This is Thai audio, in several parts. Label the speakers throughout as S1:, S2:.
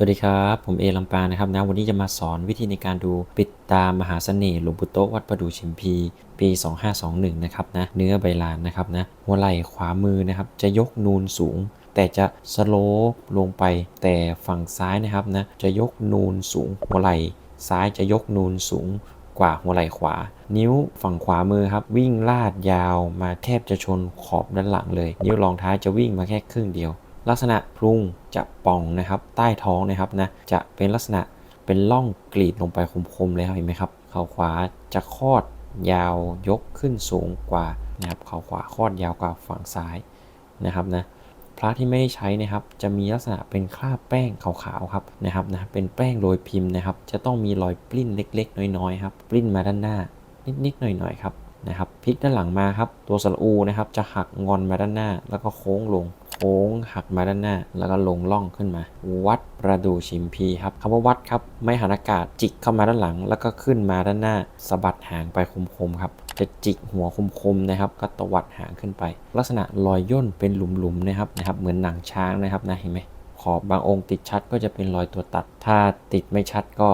S1: วัสดีครับ ผมเอลำปางนะครับนะวันนี้จะมาสอนวิธีในการดูปิดตามหาเสน่ห์หลวงปู่โตวัดประดูชิมพี ปี 2521 นะครับนะเนื้อใบลานนะครับนะหัวไหล่ขวามือนะครับจะยกนูนสูง แต่จะสโลปลงไป แต่ฝั่งซ้ายนะครับนะจะยกนูนสูง หัวไหล่ซ้ายจะยกนูนสูงกว่าหัวไหล่ขวา นิ้วฝั่งขวามือครับ วิ่งลาดยาวมาแทบจะชนขอบด้านหลังเลย นิ้วรองเท้าจะวิ่งมาแค่ครึ่งเดียว ลักษณะพุงจะป่องนะครับ ใต้ท้องนะครับนะจะเป็นลักษณะเป็นร่องกรีดลงไปคมๆเลยครับเห็นไหมครับเข่าขวาจะคอดยาวยกขึ้นสูงกว่านะครับเข่าขวาคอดยาวกว่าฝั่งซ้ายนะครับนะพระที่ไม่ได้ใช้นะครับ จะมีลักษณะเป็นคราบแป้งขาวๆครับนะครับนะเป็นแป้งโรยพิมพ์นะครับ จะต้องมีรอยปลิ้นเล็กๆ น้อยๆครับปลิ้นมาด้านหน้า นิดๆหน่อยๆครับนะครับพลิกด้านหลังมาครับ ตัวสระอูนะครับ จะหักงอนมาด้านหน้า แล้วก็โค้งลง ค้งหักมาด้านหน้า แล้วก็ลงล่องขึ้นมา วัดประดูชิมพีครับคำว่าวัดครับ ไม่หันอากาศจิกเข้ามาด้านหลัง แล้วก็ขึ้นมาด้านหน้าสะบัดหางไปคมๆครับจะจิกหัวคมๆนะครับ ก็ตวัดหางขึ้นไป ลักษณะรอยย่นเป็นหลุมๆนะครับนะครับ เหมือนหนังช้างนะครับนะเห็นไหมขอบบางองค์ติดชัดก็จะเป็นรอยตัวตัด ถ้าติดไม่ชัดก็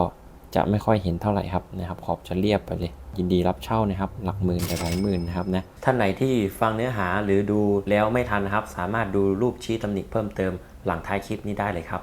S1: จะไม่ค่อยเห็นเท่าไหร่ครับนะครับ ขอบจะเรียบไปเลย ยินดีรับเช่านะครับ หลักหมื่นแต่หลายหมื่นนะครับนะท่านไหนที่ฟังเนื้อหาหรือดูแล้วไม่ทันนะครับ สามารถดูรูปชี้ตำหนิเพิ่มเติมหลังท้ายคลิปนี้ได้เลยครับ